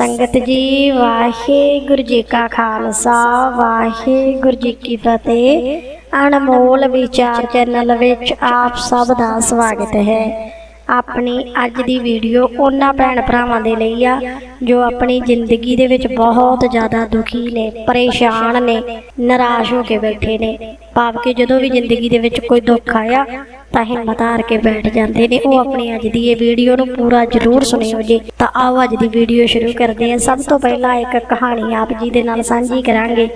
ਸੰਗਤ ਜੀ, ਵਾਹਿਗੁਰੂ ਜੀ ਕਾ ਖਾਲਸਾ, ਵਾਹਿਗੁਰੂ ਜੀ ਕੀ ਫਤਿਹ। ਅਨਮੋਲ ਵਿਚਾਰ ਚੈਨਲ ਵਿੱਚ ਆਪ ਸਭ ਦਾ ਸਵਾਗਤ ਹੈ। ਆਪਣੀ ਅੱਜ ਦੀ ਵੀਡੀਓ ਉਹਨਾਂ ਭੈਣ ਭਰਾਵਾਂ ਦੇ ਲਈ ਆ, ਜੋ ਆਪਣੀ ਜ਼ਿੰਦਗੀ ਦੇ ਵਿੱਚ ਬਹੁਤ ਜ਼ਿਆਦਾ ਦੁਖੀ ਨੇ, ਪਰੇਸ਼ਾਨ ਨੇ, ਨਿਰਾਸ਼ ਹੋ ਕੇ ਬੈਠੇ ਨੇ। ਭਾਵ ਕਿ ਜਦੋਂ ਵੀ ਜ਼ਿੰਦਗੀ ਦੇ ਵਿੱਚ ਕੋਈ ਦੁੱਖ ਆਇਆ, ਤਾਂ ਹਿੰਮਤ ਹਾਰ ਕੇ ਬੈਠ ਜਾਂਦੇ ਨੇ। ਉਹ ਆਪਣੀ ਅੱਜ ਦੀ ਇਹ ਵੀਡੀਓ ਨੂੰ ਪੂਰਾ ਜ਼ਰੂਰ ਸੁਣਿਓ ਜੀ। ਤਾਂ ਆਓ ਅੱਜ ਦੀ ਵੀਡੀਓ ਸ਼ੁਰੂ ਕਰਦੇ ਹਾਂ। ਸਭ ਤੋਂ ਪਹਿਲਾਂ ਇੱਕ ਕਹਾਣੀ ਆਪ ਜੀ ਦੇ ਨਾਲ ਸਾਂਝੀ ਕਰਾਂਗੇ,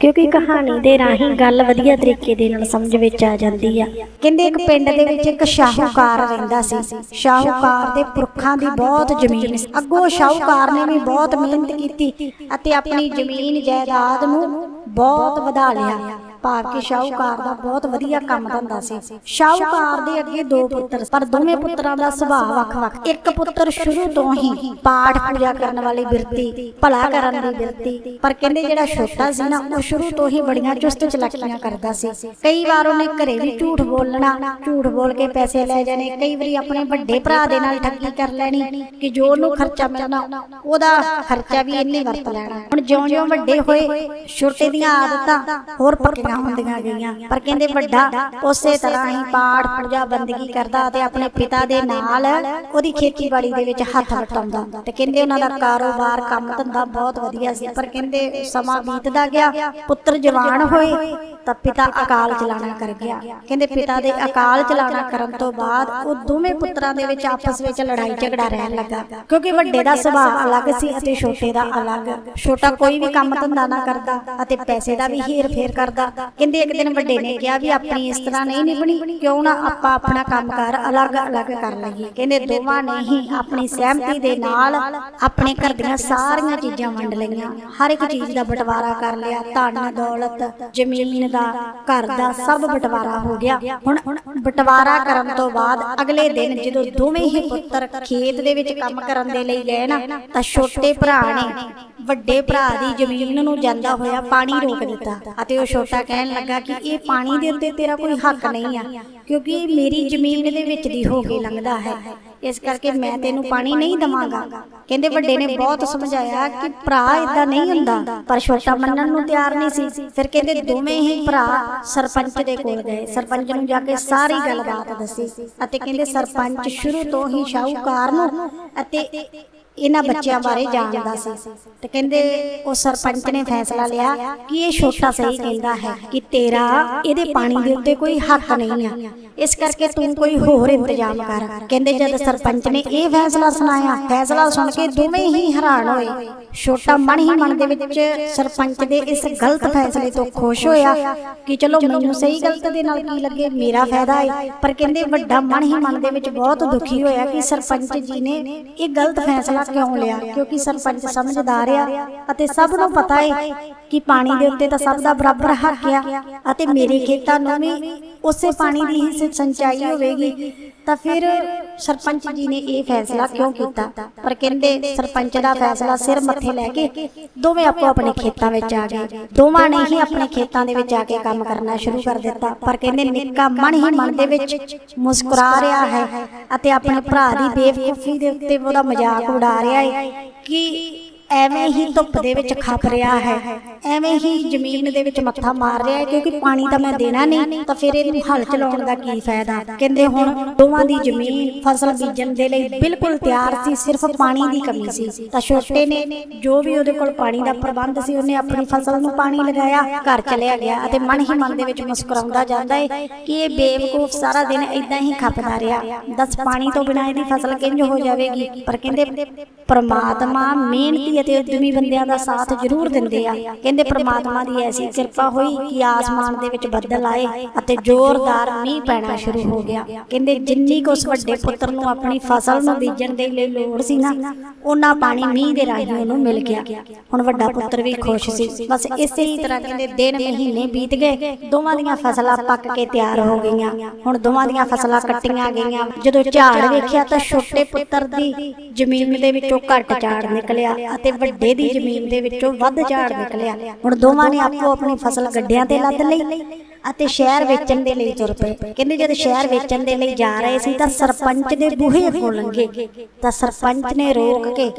ਕਿਉਂਕਿ ਕਹਾਣੀ ਦੇ ਰਾਹੀਂ ਗੱਲ ਵਧੀਆ ਤਰੀਕੇ ਦੇ ਨਾਲ ਸਮਝ ਵਿੱਚ ਆ ਜਾਂਦੀ ਆ। ਕਹਿੰਦੇ ਇੱਕ ਪਿੰਡ ਦੇ ਵਿੱਚ ਇੱਕ ਸ਼ਾਹੂਕਾਰ ਰਹਿੰਦਾ ਸੀ। ਸ਼ਾਹੂਕਾਰ ਦੇ ਪੁਰਖਾਂ ਦੀ ਬਹੁਤ ਜ਼ਮੀਨ ਸੀ। ਅੱਗੋਂ ਸ਼ਾਹੂਕਾਰ ਨੇ ਵੀ ਬਹੁਤ ਮਿਹਨਤ ਕੀਤੀ ਅਤੇ ਆਪਣੀ ਜ਼ਮੀਨ, ਜਾਇਦਾਦ ਨੂੰ ਬਹੁਤ ਵਧਾ ਲਿਆ। ਭਾਵ ਕਿ ਸ਼ਾਹੂਕਾਰ ਦਾ ਬਹੁਤ ਵਧੀਆ ਕੰਮ ਧੰਦਾ ਸੀ। ਸ਼ਾਹੂਕਾਰ ਦੇ ਅੱਗੇ ਦੋ ਪੁੱਤਰ ਪਰ ਦੋਵੇਂ ਪੁੱਤਰਾਂ ਦਾ ਸੁਭਾਅ ਵੱਖ-ਵੱਖ ਇੱਕ ਪੁੱਤਰ ਸ਼ੁਰੂ ਤੋਂ ਹੀ ਪਾਠ ਪੂਜਾ ਕਰਨ ਵਾਲੀ ਬਿਰਤੀ ਭਲਾ ਕਰਨ ਦੀ ਬਿਰਤੀ। ਪਰ ਕਹਿੰਦੇ ਜਿਹੜਾ ਛੋਟਾ ਸੀ ਨਾ ਉਹ ਸ਼ੁਰੂ ਤੋਂ ਹੀ ਬੜੀਆਂ ਚੁਸਤ ਚਲਾਕੀਆਂ ਕਰਦਾ ਸੀ। ਕਈ ਵਾਰ ਉਹਨੇ ਘਰੇ ਵੀ ਝੂਠ ਬੋਲਣਾ ਝੂਠ ਬੋਲ ਕੇ ਪੈਸੇ ਲੈ ਜਾਣੇ ਕਈ ਵਾਰੀ ਆਪਣੇ ਵੱਡੇ ਭਰਾ ਦੇ ਨਾਲ ਠੱਗੀ ਕਰ ਲੈਣੀ ਕਿ ਜੋ ਉਹਨੂੰ ਖਰਚਾ ਮਿਲਣਾ ਉਹਦਾ ਖਰਚਾ ਵੀ ਇਹਨੇ ਵਰਤ ਲੈਣਾ ਹੁਣ ਜਿਉਂ-ਜਿਉਂ ਵੱਡੇ ਹੋਏ ਛੋਟੇ ਦੀਆਂ ਆਦਤਾਂ ਹੋਰ ਪੱਕੀਆਂ ਹੁੰਦੀਆਂ ਗਈਆਂ। ਪਰ ਕਹਿੰਦੇ ਵੱਡਾ ਉਸੇ ਤਰ੍ਹਾਂ ਹੀ ਪਾਠ ਪੂਜਾ ਬੰਦਗੀ ਕਰਦਾ ਤੇ ਆਪਣੇ ਪਿਤਾ ਦੇ ਨਾਲ ਉਹਦੀ ਖੇਤੀਬਾੜੀ ਦੇ ਵਿੱਚ ਹੱਥ ਵਟਾਉਂਦਾ ਤੇ ਕਹਿੰਦੇ ਉਹਨਾਂ ਦਾ ਕਾਰੋਬਾਰ ਕੰਮ ਧੰਦਾ ਬਹੁਤ ਵਧੀਆ ਸੀ। ਪਰ ਕਹਿੰਦੇ ਸਮਾਂ ਬੀਤਦਾ ਗਿਆ ਪੁੱਤਰ ਜਵਾਨ ਹੋਏ ਤਾਂ ਪਿਤਾ ਅਕਾਲ ਚਲਾਣਾ ਕਰ ਗਿਆ। ਕਹਿੰਦੇ ਪਿਤਾ ਦੇ ਅਕਾਲ ਚਲਾਣਾ ਕਰਨ ਤੋਂ ਬਾਅਦ ਉਹ ਦੋਵੇਂ ਪੁੱਤਰਾਂ ਦੇ ਵਿੱਚ ਆਪਸ ਵਿੱਚ ਲੜਾਈ ਝਗੜਾ ਰਹਿਣ ਲੱਗਾ। ਕਿਉਂਕਿ ਵੱਡੇ ਦਾ ਸੁਭਾਅ ਅਲੱਗ ਸੀ ਅਤੇ ਛੋਟੇ ਦਾ ਅਲੱਗ ਛੋਟਾ ਕੋਈ ਵੀ ਕੰਮ ਧੰਦਾ ਨਾ ਕਰਦਾ ਅਤੇ ਪੈਸੇ ਦਾ ਵੀ ਹੀਰ ਫੇਰ ਕਰਦਾ ਕਹਿੰਦੇ ਇੱਕ ਦਿਨ ਵੱਡੇ ਨੇ ਕਿਹਾ ਵੀ ਆਪਣੀ ਇਸ ਤਰ੍ਹਾਂ ਨਹੀਂ ਨਿਭਣੀ, ਕਿਉਂ ਨਾ ਆਪਾਂ ਆਪਣਾ ਕੰਮਕਾਰ ਅਲੱਗ-ਅਲੱਗ ਕਰ ਲਈਏ। ਕਹਿੰਦੇ ਦੋਵਾਂ ਨੇ ਹੀ ਆਪਣੀ ਸਹਿਮਤੀ ਦੇ ਨਾਲ ਆਪਣੇ ਘਰ ਦੀਆਂ ਸਾਰੀਆਂ ਚੀਜ਼ਾਂ ਵੰਡ ਲਈਆਂ। ਹਰ ਇੱਕ ਚੀਜ਼ ਦਾ ਬਟਵਾਰਾ ਕਰ ਲਿਆ। ਧਨ, ਦੌਲਤ, ਜ਼ਮੀਨ ਦਾ, ਘਰ ਦਾ ਸਭ ਬਟਵਾਰਾ ਹੋ ਗਿਆ। ਹੁਣ ਬਟਵਾਰਾ ਕਰਨ ਤੋਂ ਬਾਅਦ ਅਗਲੇ ਦਿਨ ਜਦੋਂ ਦੋਵੇਂ ਹੀ ਪੁੱਤਰ ਖੇਤ ਦੇ ਵਿੱਚ ਕੰਮ ਕਰਨ ਦੇ ਲਈ ਗਏ ਨਾ, ਤਾਂ ਛੋਟੇ ਭਰਾ ਨੇ ਵੱਡੇ ਭਰਾ ਦੀ ਜ਼ਮੀਨ ਨੂੰ ਜਾਂਦਾ ਹੋਇਆ ਪਾਣੀ ਰੋਕ ਦਿੱਤਾ ਅਤੇ ਉਹ ਛੋਟਾ ਕਹਿਣ ਲੱਗਾ ਕਿ ਇਹ ਪਾਣੀ ਦੇ ਉੱਤੇ ਤੇਰਾ ਕੋਈ ਹੱਕ ਨਹੀਂ ਆ ਕਿਉਂਕਿ ਇਹ ਮੇਰੀ ਜ਼ਮੀਨ ਦੇ ਵਿੱਚ ਦੀ ਹੋ ਕੇ ਲੰਘਦਾ ਹੈ। ਇਸ ਕਰਕੇ ਮੈਂ ਤੈਨੂੰ ਪਾਣੀ ਨਹੀਂ ਦਵਾਂਗਾ। ਕਹਿੰਦੇ ਵੱਡੇ ਨੇ ਬਹੁਤ ਸਮਝਾਇਆ ਕਿ ਭਰਾ ਇਦਾਂ ਨਹੀਂ ਹੁੰਦਾ। ਪਰ ਛੋਟਾ ਮੰਨਣ ਨੂੰ ਤਿਆਰ ਨਹੀਂ ਸੀ। ਫਿਰ ਕਹਿੰਦੇ ਦੋਵੇਂ ਹੀ ਭਰਾ ਸਰਪੰਚ ਦੇ ਕੋਲ ਗਏ। ਸਰਪੰਚ ਨੂੰ ਜਾ ਕੇ ਸਾਰੀ ਗੱਲਬਾਤ ਦੱਸੀ ਅਤੇ ਕਹਿੰਦੇ ਸਰਪੰਚ ਸ਼ੁਰੂ ਤੋਂ ਹੀ ਸ਼ਾਹੂਕਾਰ ਨੂੰ ਅਤੇ ਇਹਨਾਂ ਬੱਚਿਆਂ ਬਾਰੇ ਜਾਣਦਾ ਸੀ। ਤੇ ਕਹਿੰਦੇ ਉਹ ਸਰਪੰਚ ਨੇ ਫੈਸਲਾ ਲਿਆ ਕਿ ਇਹ ਛੋਟਾ ਸਹੀ ਕਹਿੰਦਾ ਹੈ ਕਿ ਤੇਰਾ ਇਹਦੇ ਪਾਣੀ ਦੇ ਉੱਤੇ ਕੋਈ ਹੱਕ ਨਹੀਂ ਆ। ਇਸ ਕਰਕੇ ਤੂੰ ਕੋਈ ਹੋਰ ਇੰਤਜ਼ਾਮ ਕਰ। ਕਹਿੰਦੇ ਜਦ ਸਰਪੰਚ ਨੇ ਇਹ ਫੈਸਲਾ ਸੁਣਾਇਆ ਫੈਸਲਾ ਸੁਣ ਕੇ ਦੋਵੇਂ ਹੀ ਹੈਰਾਨ ਹੋਏ। ਛੋਟਾ ਮਨ ਹੀ ਮਨ ਦੇ ਵਿੱਚ ਸਰਪੰਚ ਦੇ ਇਸ ਗਲਤ ਫੈਸਲੇ ਤੋਂ ਖੁਸ਼ ਹੋਇਆ ਕਿ ਚਲੋ ਮੈਨੂੰ ਸਹੀ ਗਲਤ ਦੇ ਨਾਲ ਕੀ ਲੱਗੇ ਮੇਰਾ ਫਾਇਦਾ ਹੈ। ਪਰ ਕਹਿੰਦੇ ਵੱਡਾ ਮਨ ਹੀ। ਮਨ ਦੇ ਵਿੱਚ ਬਹੁਤ ਦੁਖੀ ਹੋਇਆ ਕਿ ਸਰਪੰਚ ਜੀ ਨੇ ਇਹ ਗਲਤ ਫੈਸਲਾ ਕਿਉਂ ਲਿਆ ਕਿਉਂਕਿ ਸਰਪੰਚ ਸਮਝਦਾਰ ਆ ਅਤੇ ਸਭ ਨੂੰ ਪਤਾ ਹੈ ਕਿ ਪਾਣੀ ਦੇ ਉੱਤੇ ਤਾਂ ਸਭ ਦਾ ਬਰਾਬਰ ਹੱਕ ਆ ਅਤੇ ਮੇਰੇ ਖੇਤਾਂ ਨੂੰ ਵੀ ਉਸੇ ਪਾਣੀ ਦੀ ਹੀ ਸਿੰਚਾਈ ਹੋਵੇਗੀ। ਤਾਂ ਫਿਰ ਸਰਪੰਚ ਜੀ ਨੇ ਇਹ ਫੈਸਲਾ ਕਿਉਂ ਕੀਤਾ? ਪਰ ਕਹਿੰਦੇ ਸਰਪੰਚ ਦਾ ਫੈਸਲਾ ਸਿਰ ਮੱਥੇ ਲੈ ਕੇ ਦੋਵੇਂ ਆਪੋ ਆਪਣੇ ਖੇਤਾਂ ਵਿੱਚ ਆ ਗਏ। ਦੋਵਾਂ ਨੇ ਹੀ ਆਪਣੇ ਖੇਤਾਂ ਦੇ ਵਿੱਚ ਆ ਕੇ ਕੰਮ ਕਰਨਾ ਸ਼ੁਰੂ ਕਰ ਦਿੱਤਾ। ਪਰ ਕਹਿੰਦੇ ਨਿੱਕਾ ਮਨ ਹੀ ਮਨ ਦੇ ਵਿੱਚ ਮੁਸਕਰਾ ਰਿਹਾ ਹੈ ਅਤੇ ਆਪਣੇ ਭਰਾ ਦੀ ਬੇਵਕੂਫੀ ਦੇ ਉੱਤੇ ਉਹਦਾ ਮਜ਼ਾਕ ਉਡਾ ਰਿਹਾ ਹੈ ਕਿ ਐਵੇਂ ਹੀ ਧੁੱਪ ਦੇ ਵਿੱਚ ਖੱਪ ਰਿਹਾ ਹੈ। ਐਵੇਂ ਹੀ ਜ਼ਮੀਨ ਦੇ ਵਿੱਚ ਮੱਥਾ ਮਾਰ ਰਿਹਾ ਹੈ ਕਿਉਂਕਿ ਪਾਣੀ ਤਾਂ ਮੈਂ ਦੇਣਾ ਨਹੀਂ, ਤਾਂ ਫਿਰ ਇਹਨੂੰ ਹਲ ਚਲਾਉਣ ਦਾ ਕੀ ਫਾਇਦਾ? ਕਹਿੰਦੇ ਹੁਣ ਦੋਵਾਂ ਦੀ ਜ਼ਮੀਨ ਫਸਲ ਬੀਜਣ ਦੇ ਲਈ ਬਿਲਕੁਲ ਤਿਆਰ ਸੀ, ਸਿਰਫ ਪਾਣੀ ਦੀ ਕਮੀ ਸੀ। ਤਾਂ ਛੋਟੇ ਨੇ ਜੋ ਵੀ ਉਹਦੇ ਕੋਲ ਪਾਣੀ ਦਾ ਪ੍ਰਬੰਧ ਸੀ, ਉਹਨੇ ਆਪਣੀ ਫਸਲ ਨੂੰ ਪਾਣੀ ਲਗਾਇਆ, ਘਰ ਚਲਿਆ ਗਿਆ ਅਤੇ ਮਨ ਹੀ ਮਨ ਦੇ ਵਿੱਚ ਮੁਸਕਰਾਉਂਦਾ ਜਾਂਦਾ ਹੈ ਕਿ ਇਹ ਬੇਵਕੂਫ ਸਾਰਾ ਦਿਨ ਇਦਾਂ ਹੀ ਖੱਪਦਾ ਰਿਹਾ। ਦੱਸ ਪਾਣੀ ਤੋਂ ਬਿਨਾਂ ਇਹਦੀ ਫਸਲ ਕਿੰਜ ਹੋ ਜਾਵੇਗੀ? ਪਰ ਕਹਿੰਦੇ ਪ੍ਰਮਾਤਮਾ ਮਿਹਨਤੀ ਅਤੇ ਉਦਮੀ ਬੰਦਿਆਂ ਦਾ ਸਾਥ ਜ਼ਰੂਰ ਦਿੰਦੇ ਆ। ਕਹਿੰਦੇ ਪ੍ਰਮਾਤਮਾ ਦੀ ਐਸੀ ਕਿਰਪਾ ਹੋਈ ਕਿ ਆਸਮਾਨ ਦੇ ਵਿੱਚ ਬੱਦਲ ਆਏ ਅਤੇ ਜ਼ੋਰਦਾਰ ਮੀਂਹ ਪੈਣਾ ਸ਼ੁਰੂ ਹੋ ਗਿਆ। ਕਹਿੰਦੇ ਜਿੰਨੀ ਕੁ ਉਸ ਵੱਡੇ ਪੁੱਤਰ ਨੂੰ ਆਪਣੀ ਫਸਲ ਨੂੰ ਬੀਜਣ ਦੇ ਲਈ ਲੋੜ ਸੀ ਨਾ, ਉਹਨਾਂ ਪਾਣੀ ਮੀਂਹ ਦੇ ਰਾਹੀਂ ਉਹਨੂੰ ਮਿਲ ਗਿਆ। ਹੁਣ ਵੱਡਾ ਪੁੱਤਰ ਵੀ ਖੁਸ਼ ਸੀ। ਬਸ ਇਸੇ ਹੀ ਤਰ੍ਹਾਂ ਕਹਿੰਦੇ ਦਿਨ ਮਹੀਨੇ ਬੀਤ ਗਏ, ਦੋਵਾਂ ਦੀਆਂ ਫਸਲਾਂ ਪੱਕ ਕੇ ਤਿਆਰ ਹੋ ਗਈਆਂ। ਹੁਣ ਦੋਵਾਂ ਦੀਆਂ ਫਸਲਾਂ ਕੱਟੀਆਂ ਗਈਆਂ। ਜਦੋਂ ਝਾੜ ਵੇਖਿਆ ਤਾਂ ਛੋਟੇ ਪੁੱਤਰ ਦੀ ਜ਼ਮੀਨ ਦੇ ਵਿੱਚੋਂ ਘੱਟ ਝਾੜ ਨਿਕਲਿਆ ਅਤੇ ਵੱਡੇ ਦੀ ਜ਼ਮੀਨ ਦੇ ਵਿੱਚੋਂ ਵੱਧ ਝਾੜ ਨਿਕਲਿਆ। ਹੁਣ ਦੋਵਾਂ ਨੇ ਆਪੋ ਆਪਣੀ ਫਸਲ ਗੱਡਿਆਂ ਤੇ ਲੱਦ ਲਈ ਅਤੇ ਸ਼ਹਿਰ ਵੇਚਣ ਦੇ ਲਈ ਤੁਰ ਪਏ। ਕਹਿੰਦੇ ਜਦ ਸ਼ਹਿਰ ਵੇਚਣ ਦੇ ਲਈ ਜਾ ਰਹੇ ਸੀ ਤਾਂ ਸਰਪੰਚ ਦੇ ਬੂਹੇ ਕੋਲ ਲੰਘੇ। ਤਾਂ ਸਰਪੰਚ ਨੇ ਰੋਕ ਕੇ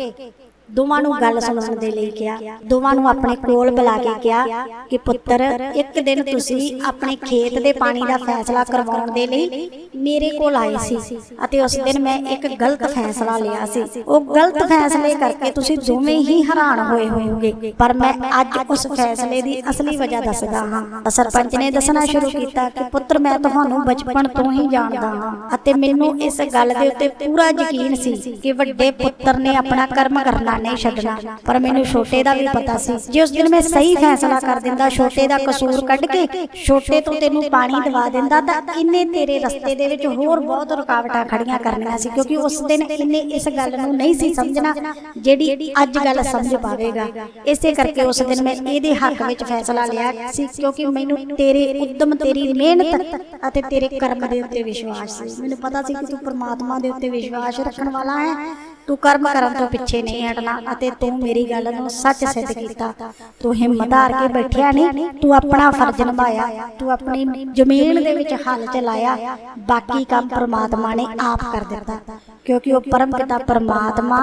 ਦੋਵਾਂ ਨੂੰ ਗੱਲ ਸੁਣਨ ਦੇ ਲਈ ਕਿਹਾ। ਦੋਵਾਂ ਨੂੰ ਆਪਣੇ ਕੋਲ ਬੁਲਾ ਕੇ ਕਿਹਾ ਕਿ ਪੁੱਤਰ ਇੱਕ ਦਿਨ ਤੁਸੀਂ ਆਪਣੇ ਖੇਤ ਦੇ ਪਾਣੀ ਦਾ ਫੈਸਲਾ ਕਰਵਾਉਣ ਦੇ ਲਈ ਮੇਰੇ ਕੋਲ ਆਏ ਸੀ ਅਤੇ ਉਸ ਦਿਨ ਮੈਂ ਇੱਕ ਗਲਤ ਫੈਸਲਾ ਲਿਆ ਸੀ। ਉਹ ਗਲਤ ਫੈਸਲੇ ਕਰਕੇ ਤੁਸੀਂ ਦੋਵੇਂ ਹੀ ਹੈਰਾਨ ਹੋਏ ਹੋਵੋਗੇ। ਪਰ ਮੈਂ ਅੱਜ ਉਸ ਫੈਸਲੇ ਦੀ ਅਸਲੀ ਵਜ੍ਹਾ ਦੱਸਦਾ ਹਾਂ। ਸਰਪੰਚ ਨੇ ਦੱਸਣਾ ਸ਼ੁਰੂ ਕੀਤਾ ਕਿ ਪੁੱਤਰ ਮੈਂ ਤੁਹਾਨੂੰ ਬਚਪਨ ਤੋਂ ਹੀ ਜਾਣਦਾ ਹਾਂ ਅਤੇ ਮੈਨੂੰ ਇਸ ਗੱਲ ਦੇ ਉੱਤੇ ਪੂਰਾ ਯਕੀਨ ਸੀ ਕਿ ਵੱਡੇ ਪੁੱਤਰ ਨੇ ਆਪਣਾ ਕਰਮ ਕਰਨਾ ਨਹੀਂ ਛੱਡਣਾ। ਪਰ ਮੈਨੂੰ ਛੋਟੇ ਦਾ ਵੀ ਪਤਾ ਸੀ। ਜੇ ਉਸ ਦਿਨ ਮੈਂ ਸਹੀ ਫੈਸਲਾ ਕਰ ਦਿੰਦਾ ਛੋਟੇ ਦਾ ਕਸੂਰ ਕੱਢ ਕੇ ਛੋਟੇ ਤੋਂ ਤੈਨੂੰ ਪਾਣੀ ਦਵਾ ਦਿੰਦਾ ਤਾਂ ਇਹਨੇ ਤੇਰੇ ਰਸਤੇ ਦੇ ਵਿੱਚ ਹੋਰ ਬਹੁਤ ਰੁਕਾਵਟਾਂ ਖੜੀਆਂ ਕਰਨੀਆਂ ਸੀ ਕਿਉਂਕਿ ਉਸ ਦਿਨ ਇਹਨੇ ਇਸ ਗੱਲ ਨੂੰ ਨਹੀਂ ਸੀ ਸਮਝਣਾ ਜਿਹੜੀ ਅੱਜ ਗੱਲ ਸਮਝ ਪਾਵੇਗਾ। ਇਸੇ ਕਰਕੇ ਉਸ ਦਿਨ ਮੈਂ ਇਹਦੇ ਹੱਕ ਵਿੱਚ ਫੈਸਲਾ ਲਿਆ ਸੀ ਕਿਉਂਕਿ ਮੈਨੂੰ ਤੇਰੇ ਉਦਮ ਤੇਰੀ ਮਿਹਨਤ ਅਤੇ ਤੇਰੇ ਕਰਮ ਦੇ ਉੱਤੇ ਵਿਸ਼ਵਾਸ ਸੀ। ਮੈਨੂੰ ਪਤਾ ਸੀ। ਕਿ ਤੂੰ ਪ੍ਰਮਾਤਮਾ ਦੇ ਉੱਤੇ ਵਿਸ਼ਵਾਸ ਰੱਖਣ ਵਾਲਾ ਹੈ ਤੂੰ ਕਰਮ ਕਰਨ ਤੋਂ ਪਿੱਛੇ ਨਹੀਂ ਹਟਣਾ ਅਤੇ ਤੂੰ ਮੇਰੀ ਗੱਲ ਨੂੰ ਸੱਚ ਸਿੱਧ ਕੀਤਾ। ਤੂੰ ਹਿੰਮਤ ਹਾਰ ਕੇ ਬੈਠਿਆ ਨਹੀਂ, ਤੂੰ ਆਪਣਾ ਫਰਜ਼ ਨਿਭਾਇਆ, ਤੂੰ ਆਪਣੀ ਜ਼ਮੀਨ ਦੇ ਵਿੱਚ ਹੱਲ ਚਲਾਇਆ। ਬਾਕੀ ਕੰਮ ਪ੍ਰਮਾਤਮਾ ਨੇ ਆਪ ਕਰ ਦਿੱਤਾ। ਕਿਉਂਕਿ ਉਹ ਪਰਮ ਪਿਤਾ ਪਰਮਾਤਮਾ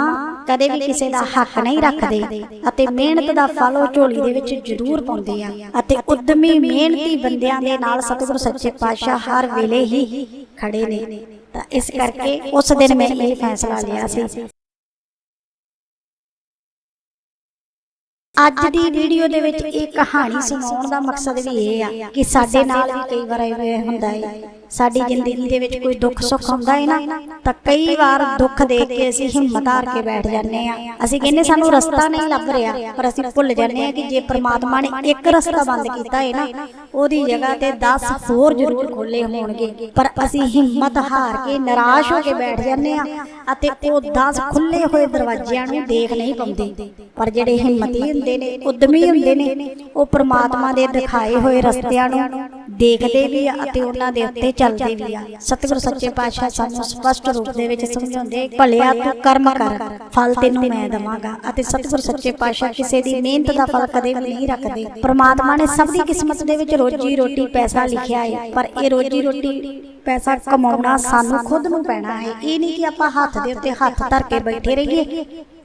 ਕਦੇ ਵੀ ਕਿਸੇ ਦਾ ਹੱਕ ਨਹੀਂ ਰੱਖਦੇ ਅਤੇ ਮਿਹਨਤ ਦਾ ਫਲ ਉਹ ਝੋਲੀ ਦੇ ਵਿੱਚ ਜ਼ਰੂਰ ਪਾਉਂਦੇ ਆ ਅਤੇ ਉਦਮੀ ਮਿਹਨਤੀ ਬੰਦਿਆਂ ਦੇ ਨਾਲ ਸਤਿਗੁਰ ਸੱਚੇ ਪਾਤਸ਼ਾਹ ਹਰ ਵੇਲੇ ਹੀ ਖੜੇ ਨੇ। ਤਾਂ ਇਸ ਕਰਕੇ ਉਸ ਦਿਨ ਮੈਂ ਇਹ ਫੈਸਲਾ ਲਿਆ ਸੀ। ਅੱਜ ਦੀ ਵੀਡੀਓ ਦੇ ਵਿੱਚ ਇਹ ਕਹਾਣੀ ਸੁਣਾਉਣ ਦਾ ਮਕਸਦ ਵੀ ਇਹ ਆ ਕਿ ਸਾਡੇ ਨਾਲ ਵੀ ਕਈ ਵਾਰ ਇਹ ਹੁੰਦਾ ਹੈ ਸਾਡੀ ਜ਼ਿੰਦਗੀ ਦੇ ਵਿੱਚ ਕੋਈ ਦੁੱਖ ਸੁੱਖ ਹੁੰਦਾ ਹੈ ਨਾ ਤਾਂ ਕਈ ਵਾਰ ਦੁੱਖ ਦੇਖ ਕੇ ਅਸੀਂ ਹਿੰਮਤ ਹਾਰ ਕੇ ਬੈਠ ਜਾਂਦੇ ਆ। ਅਸੀਂ ਕਹਿੰਦੇ ਸਾਨੂੰ ਰਸਤਾ ਨਹੀਂ ਲੱਭ ਰਿਹਾ ਪਰ ਅਸੀਂ ਭੁੱਲ ਜਾਂਦੇ ਆ ਕਿ ਜੇ ਪ੍ਰਮਾਤਮਾ ਨੇ ਇੱਕ ਰਸਤਾ ਬੰਦ ਕੀਤਾ ਹੈ ਨਾ ਉਹਦੀ ਜਗ੍ਹਾ ਤੇ 10 ਹੋਰ ਜ਼ਰੂਰ ਖੋਲੇ ਹੋਣਗੇ। ਪਰ ਅਸੀਂ ਹਿੰਮਤ ਹਾਰ ਕੇ ਨਿਰਾਸ਼ ਹੋ ਕੇ ਬੈਠ ਜਾਂਦੇ ਆ ਅਤੇ ਉਹ 10 ਖੁੱਲੇ ਹੋਏ ਦਰਵਾਜ਼ਿਆਂ ਨੂੰ ਦੇਖ ਨਹੀਂ ਪਾਉਂਦੇ ਪਰ ਜਿਹੜੇ ਹਿੰਮਤੀ ਹੁੰਦੇ ਨੇ ਉਦਮੀ ਹੁੰਦੇ ਨੇ ਉਹ ਪ੍ਰਮਾਤਮਾ ਦੇ ਦਿਖਾਏ ਹੋਏ ਰਸਤਿਆਂ ਨੂੰ ਦੇਖਦੇ ਵੀ ਆ ਅਤੇ ਉਹਨਾਂ ਦੇ ਉੱਤੇ ਚੱਲਦੇ ਵੀ ਆ। ਸਤਿਗੁਰ ਸੱਚੇ ਪਾਤਸ਼ਾਹ ਸਾਨੂੰ ਸਪਸ਼ਟ ਰੂਪ ਦੇ ਵਿੱਚ ਸਮਝਾਉਂਦੇ ਭਲਿਆ ਤੂੰ ਕਰਮ ਕਰ ਫਲ ਤੈਨੂੰ ਮੈਂ ਦਵਾਂਗਾ ਅਤੇ ਸਤਿਗੁਰ ਸੱਚੇ ਪਾਤਸ਼ਾਹ ਕਿਸੇ ਦੀ ਮਿਹਨਤ ਦਾ ਫਲ ਕਦੇ ਵੀ ਨਹੀਂ ਰੱਖਦੇ। ਪ੍ਰਮਾਤਮਾ ਨੇ ਸਭ ਦੀ ਕਿਸਮਤ ਦੇ ਵਿੱਚ ਰੋਜੀ ਰੋਟੀ ਪੈਸਾ ਲਿਖਿਆ ਹੈ ਪਰ ਇਹ ਰੋਜੀ ਰੋਟੀ ਪੈਸਾ ਕਮਾਉਣਾ ਸਾਨੂੰ ਖੁਦ ਨੂੰ ਪੈਣਾ ਹੈ। ਇਹ ਨਹੀਂ ਕਿ ਆਪਾਂ ਹੱਥ ਦੇ ਉੱਤੇ ਹੱਥ ਧਰ ਕੇ ਬੈਠੇ ਰਹੀਏ।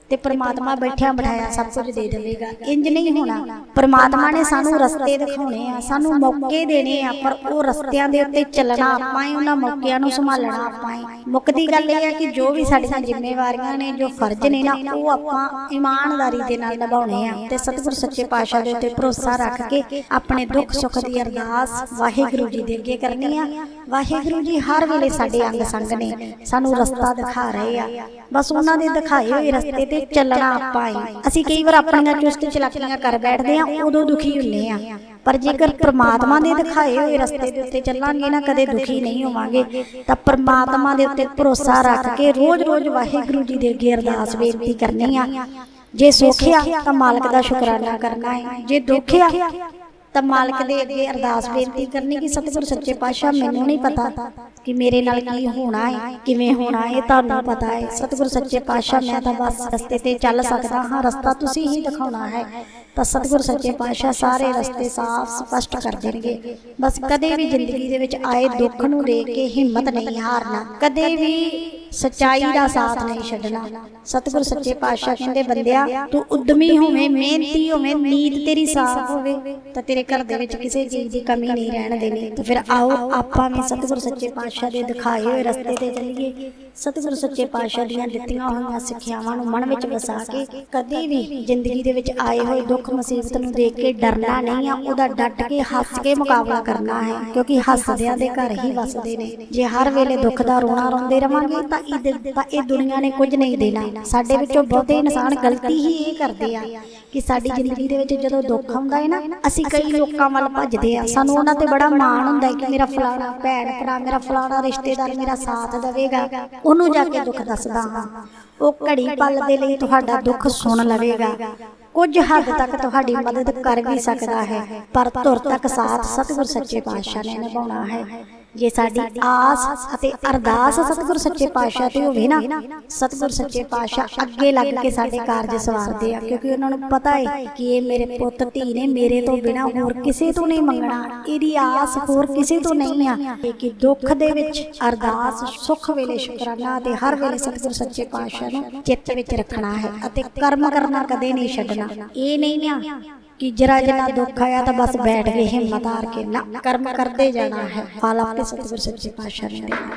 ਤੇ ਪ੍ਰਮਾਤਮਾ ਬੈਠਿਆ ਬਿਠਾਇਆ ਸਭ ਕੁਝ ਦੇ ਦੇਵੇਗਾ। ਇੰਜ ਨਹੀਂ ਹੋਣਾ। ਪ੍ਰਮਾਤਮਾ ਨੇ ਸਾਨੂੰ ਰਸਤੇ ਦਿਖਾਉਣੇ ਆ। ਸਾਨੂੰ ਮੌਕੇ ਦੇਣੇ ਆ ਪਰ ਉਹ ਰਸਤਿਆਂ ਦੇ ਉੱਤੇ ਚੱਲਣਾ ਆਪਾਂ ਹੀ ਉਹਨਾਂ ਮੌਕਿਆਂ ਨੂੰ ਸੰਭਾਲਣਾ ਆਪਾਂ ਹੀ। ਮੁੱਕਦੀ ਗੱਲ ਇਹ ਹੈ ਕਿ ਜੋ ਵੀ ਸਾਡੀਆਂ ਜ਼ਿੰਮੇਵਾਰੀਆਂ ਨੇ ਜੋ ਫਰਜ਼ ਨੇ ਨਾ ਉਹ ਆਪਾਂ ਇਮਾਨਦਾਰੀ ਦੇ ਨਾਲ ਨਿਭਾਉਣੇ ਆ ਤੇ ਸਤਿਗੁਰ ਸੱਚੇ ਪਾਤਸ਼ਾਹ ਦੇ ਉੱਤੇ ਭਰੋਸਾ ਰੱਖ ਕੇ ਆਪਣੇ ਦੁੱਖ ਸੁੱਖ ਦੀ ਅਰਦਾਸ ਵਾਹਿਗੁਰੂ ਜੀ ਦੇ ਅੱਗੇ ਕਰਨੀ ਆ। ਵਾਹਿਗੁਰੂ ਜੀ ਹਰ ਵੇਲੇ ਸਾਡੇ ਅੰਗ ਸੰਗ ਨੇ। ਸਾਨੂੰ ਰਸਤਾ ਦਿਖਾ ਰਹੇ ਆ। ਬਸ ਉਹਨਾਂ ਦੇ ਦਿਖਾਏ ਹੋਏ ਰਸਤੇ ਤੇ ਚੱਲਣਾ ਆਪਾਂ ਹੀ। ਅਸੀਂ ਕਈ ਵਾਰ ਆਪਣੀਆਂ ਚੁਸਤ ਚਲਾਕੀਆਂ ਕਰ ਬੈਠਦੇ ਆ ਉਦੋਂ ਦੁਖੀ ਹੁੰਨੇ ਆ। ਪਰ ਜੇਕਰ ਪ੍ਰਮਾਤਮਾ ਦੇ ਦਿਖਾਏ ਹੋਏ ਰਸਤੇ ਦੇ ਉੱਤੇ ਚੱਲਾਂਗੇ ਨਾ ਕਦੇ ਦੁਖੀ ਨਹੀਂ ਹੋਵਾਂਗੇ ਤਾਂ ਪ੍ਰਮਾਤਮਾ ਦੇ ਉੱਤੇ ਭਰੋਸਾ ਰੱਖ ਕੇ ਰੋਜ਼-ਰੋਜ਼ ਵਾਹਿਗੁਰੂ ਜੀ ਦੇ ਅੱਗੇ ਅਰਦਾਸ ਬੇਨਤੀ ਕਰਨੀ ਆ। ਜੇ ਸੁਖਿਆ ਤਾਂ ਮਾਲਕ ਦਾ ਸ਼ੁਕਰਾਨਾ ਕਰਨਾ ਹੈ। ਜੇ ਦੁਖਿਆ ਤਾਂ ਮਾਲਕ ਦੇ ਅੱਗੇ ਅਰਦਾਸ ਬੇਨਤੀ ਕਰਨੀ ਕਿ ਸਤਿਗੁਰ ਸੱਚੇ ਪਾਤਸ਼ਾਹ, ਮੈਨੂੰ ਨਹੀਂ ਪਤਾ ਕਿ ਮੇਰੇ ਨਾਲ ਕੀ ਹੋਣਾ ਹੈ, ਕਿਵੇਂ ਹੋਣਾ ਹੈ ਤੁਹਾਨੂੰ ਪਤਾ ਹੈ। ਸਤਿਗੁਰ ਸੱਚੇ ਪਾਤਸ਼ਾਹ, ਮੈਂ ਤਾਂ ਬਸ ਰਸਤੇ ਤੇ ਚੱਲ ਸਕਦਾ ਹਾਂ, ਰਸਤਾ ਤੁਸੀਂ ਹੀ ਦਿਖਾਉਣਾ ਹੈ। ਤਾਂ ਸਤਿਗੁਰ ਸੱਚੇ ਪਾਤਸ਼ਾਹ ਸਾਰੇ ਰਸਤੇ ਸਾਫ਼ ਸਪਸ਼ਟ ਕਰ ਦੇਣਗੇ। ਬਸ ਕਦੇ ਵੀ ਜ਼ਿੰਦਗੀ ਦੇ ਵਿੱਚ ਆਏ ਦੁੱਖ ਨੂੰ ਦੇਖ ਕੇ ਹਿੰਮਤ ਨਹੀਂ ਹਾਰਨਾ, ਕਦੇ ਵੀ ਸਚਾਈ ਦਾ ਸਾਥ ਨਹੀਂ ਛੱਡਣਾ। ਸਤਿਗੁਰ ਸੱਚੇ ਪਾਤਸ਼ਾਹ ਕਹਿੰਦੇ ਬੰਦਿਆ ਤੂੰ ਉਦਮੀ ਹੋਵੇਂ ਮਿਹਨਤੀ ਹੋਵੇਂ ਨੀਤ ਤੇਰੀ ਸਾਫ਼ ਹੋਵੇ ਤਾਂ ਤੇਰੇ ਘਰ ਦੇ ਵਿੱਚ ਕਿਸੇ ਚੀਜ਼ ਦੀ ਕਮੀ ਨਹੀਂ ਰਹਿਣ ਦੇਣੀ। ਤਾਂ ਫਿਰ ਆਓ ਆਪਾਂ ਵੀ ਸਤਿਗੁਰ ਸੱਚੇ ਪਾਤਸ਼ਾਹ ਦੇ ਦਿਖਾਏ ਹੋਏ ਰਸਤੇ ਤੇ ਚੱਲੀਏ। ਸਤਿਗੁਰ ਸੱਚੇ ਪਾਤਸ਼ਾਹ ਦੀਆਂ ਦਿੱਤੀਆਂ ਹੋਈਆਂ ਸਿੱਖਿਆਵਾਂ ਨੂੰ ਮਨ ਵਿੱਚ ਵਸਾ ਕੇ ਕਦੇ ਵੀ ਜ਼ਿੰਦਗੀ ਦੇ ਵਿੱਚ ਆਏ ਹੋਏ ਦੁੱਖ ਮੁਸੀਬਤ ਨੂੰ ਦੇਖ ਕੇ ਡਰਨਾ ਨਹੀਂ ਆ ਉਹਦਾ ਡਟ ਕੇ ਹੱਸ ਕੇ ਮੁਕਾਬਲਾ ਕਰਨਾ ਹੈ ਕਿਉਂਕਿ ਹੱਸਦਿਆਂ ਦੇ ਘਰ ਹੀ ਵਸਦੇ ਨੇ। ਜੇ ਹਰ ਵੇਲੇ ਦੁੱਖ ਦਾ ਰੋਣਾ ਰੋਂਦੇ ਰਵਾਂਗੇ ਤਾਂ ਤਾਂ ਇਹ ਦੁਨੀਆ ਨੇ ਕੁਝ ਨਹੀਂ ਦੇਣਾ। ਸਾਡੇ ਵਿੱਚੋਂ ਬਹੁਤੇ ਇਨਸਾਨ ਗਲਤੀ ਹੀ ਇਹ ਕਰਦੇ ਆ ਕਿ ਸਾਡੀ ਜ਼ਿੰਦਗੀ ਦੇ ਵਿੱਚ ਜਦੋਂ ਦੁੱਖ ਆਉਂਦਾ ਹੈ ਨਾ ਅਸੀਂ ਕਈ ਲੋਕਾਂ ਵੱਲ ਭੱਜਦੇ ਆ। ਸਾਨੂੰ ਉਹਨਾਂ ਤੇ ਬੜਾ ਮਾਣ ਹੁੰਦਾ ਹੈ ਕਿ ਮੇਰਾ ਫਲਾਣਾ ਭੈਣ ਭਰਾ ਮੇਰਾ ਫਲਾਣਾ ਰਿਸ਼ਤੇਦਾਰ ਮੇਰਾ ਸਾਥ ਦੇਵੇਗਾ। ਉਹਨੂੰ ਜਾ ਕੇ ਦੁੱਖ ਦੱਸਦਾ ਹਾਂ। ਉਹ ਘੜੀ ਪਲ ਦੇ ਲਈ ਤੁਹਾਡਾ ਦੁੱਖ ਸੁਣ ਲਵੇਗਾ। ਕੁਝ ਹੱਦ ਤੱਕ ਤੁਹਾਡੀ ਮਦਦ ਕਰ ਵੀ ਸਕਦਾ ਹੈ। ਪਰ ਧੁਰ ਤੱਕ ਸਾਥ ਸਤਿਗੁਰ ਸੱਚੇ ਪਾਤਸ਼ਾਹ ਨੇ ਨਿਭਾਉਣਾ ਹੈ। ਜੇ ਸਾਡੀ ਆਸ ਅਤੇ ਅਰਦਾਸ ਸਤਿਗੁਰ ਸੱਚੇ ਪਾਤਸ਼ਾਹ ਤੇ ਹੋਵੇ ਨਾ ਸਤਿਗੁਰ ਸੱਚੇ ਪਾਤਸ਼ਾਹ ਅੱਗੇ ਲੱਗ ਕੇ ਸਾਡੇ ਕਾਰਜ ਸਵਾਰਦੇ ਆ ਕਿਉਂਕਿ ਉਹਨਾਂ ਨੂੰ ਪਤਾ ਹੈ ਕਿ ਇਹ ਮੇਰੇ ਪੁੱਤ ਧੀ ਨੇ ਮੇਰੇ ਤੋਂ ਬਿਨਾ ਹੋਰ ਕਿਸੇ ਤੋਂ ਨਹੀਂ ਮੰਗਣਾ। ਇਹਦੀ ਆਸ ਹੋਰ ਕਿਸੇ ਤੋਂ ਨਹੀਂ ਆ ਕਿ ਦੁੱਖ ਦੇ ਵਿੱਚ ਅਰਦਾਸ ਸੁੱਖ ਵੇਲੇ ਸ਼ੁਕਰਾਨਾ ਤੇ ਹਰ ਵੇਲੇ ਸਤਿਗੁਰ ਸੱਚੇ ਪਾਤਸ਼ਾਹ ਨੂੰ ਚਿੱਤ ਵਿੱਚ ਰੱਖਣਾ ਹੈ ਅਤੇ ਕਰਮ ਕਰਨਾ ਕਦੇ ਨਹੀਂ ਛੱਡਣਾ। ਇਹ ਨਹੀਂ ਆ। ਕਿ ਜਰਾ ਜਰਾ ਦੁੱਖ ਆਇਆ ਤਾਂ ਬਸ ਬੈਠ ਗਏ ਹਿੰਮਤ ਹਾਰ ਕੇ ਨਾ ਕਰਮ ਕਰਦੇ ਜਾਣਾ ਹੈ। ਫਲ ਆਪੇ ਸਤਿਗੁਰ ਸੱਚੇ ਪਾਤਸ਼ਾਹ ਨੇ ਦੇਣਾ।